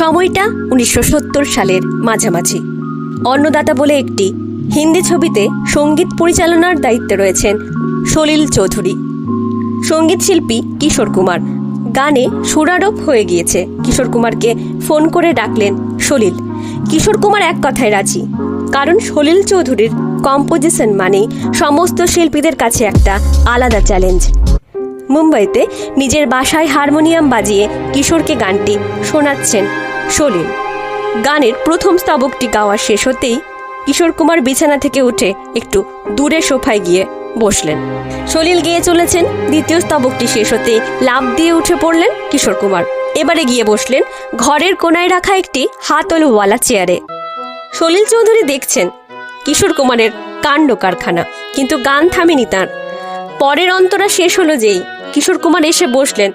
সময়টা উনিশশো সত্তর সালের মাঝামাঝি। অন্নদাতা বলে একটি হিন্দি ছবিতে সংগীত পরিচালনার দায়িত্বে রয়েছেন সলিল চৌধুরী। সংগীত শিল্পী কিশোর কুমার। গানে সুরারোপ হয়ে গিয়েছে। কিশোর কুমারকে ফোন করে ডাকলেন সলিল। কিশোর কুমার এক কথায় রাজি। কারণ সলিল চৌধুরীর কম্পোজিশন মানেই সমস্ত শিল্পীদের কাছে একটা আলাদা চ্যালেঞ্জ। মুম্বাইতে নিজের বাসায় হারমোনিয়াম বাজিয়ে কিশোরকে গানটি শোনাচ্ছেন সলিল। গানের প্রথম স্তাবকটি গাওয়া শেষ হতেই কিশোর কুমার বিছানা থেকে উঠে একটু দূরে সোফায় গিয়ে বসলেন। সলিল গেয়ে চলেছেন, দ্বিতীয় স্তাবকটি শেষ হতে লাভ দিয়ে উঠে পড়লেন কিশোর কুমার। এবারে গিয়ে বসলেন ঘরের কোনায় রাখা একটি হাতলওয়ালা চেয়ারে। সলিল চৌধুরী দেখছেন কিশোর কুমারের কাণ্ড কারখানা, কিন্তু গান থামেনি তার। পরের অন্তরা শেষ হলো যেই কিশোর কুমার এসে বসলেন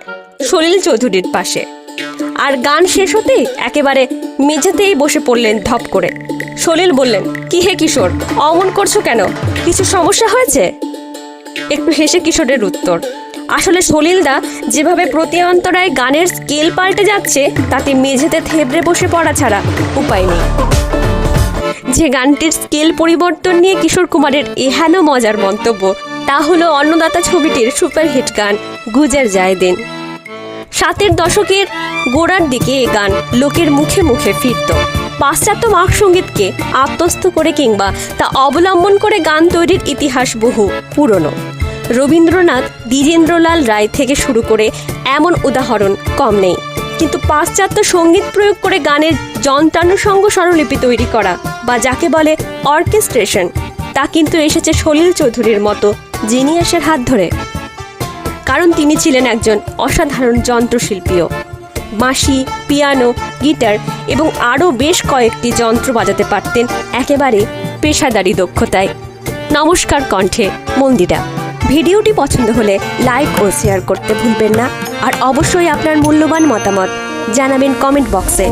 সলিল চৌধুরীর পাশে। আর গান শেষ হতেই একেবারে মেঝেতেই বসে পড়লেন ধপ করে। সলিল বললেন, কি হে কিশোর, অমন করছ কেন? কিছু সমস্যা হয়েছে? একটু হেসে কিশোরের উত্তর, আসলে সলিলদা যেভাবে প্রতি অন্তরায় গানের স্কেল পাল্টে যাচ্ছে, তাতে মেঝেতে থেবড়ে বসে পড়া ছাড়া উপায় নেই। যে গানটির স্কেল পরিবর্তন নিয়ে কিশোর কুমারের এহেন মজার মন্তব্য, তা হলো অন্নদাতা ছবিটির সুপারহিট গান, গুজার যায় দিন সাতের দশকের গোড়ার দিকে এ গান লোকের মুখে মুখে ফিরত। পাশ্চাত্য মার্ক সঙ্গীতকে আত্মস্থ করে কিংবা তা অবলম্বন করে গান তৈরির ইতিহাস বহু পুরনো। রবীন্দ্রনাথ, দ্বিজেন্দ্রলাল রায় থেকে শুরু করে এমন উদাহরণ কম নেই। কিন্তু পাশ্চাত্য সংগীত প্রয়োগ করে গানের যন্ত্রানুষঙ্গ স্বরলিপি তৈরি করা বা যাকে বলে অর্কেস্ট্রেশন, তা কিন্তু এসেছে সলিল চৌধুরীর মতো জিনিয়াসের হাত ধরে। কারণ তিনি ছিলেন একজন অসাধারণ যন্ত্রশিল্পীও। বাঁশি পিয়ানো, গিটার এবং আরও বেশ কয়েকটি যন্ত্র বাজাতে পারতেন একেবারে পেশাদারি দক্ষতায়। নমস্কার কণ্ঠে, মন্দিরা। ভিডিওটি পছন্দ হলে লাইক ও শেয়ার করতে ভুলবেন না। আর অবশ্যই আপনার মূল্যবান মতামত জানাবেন কমেন্ট বক্সে।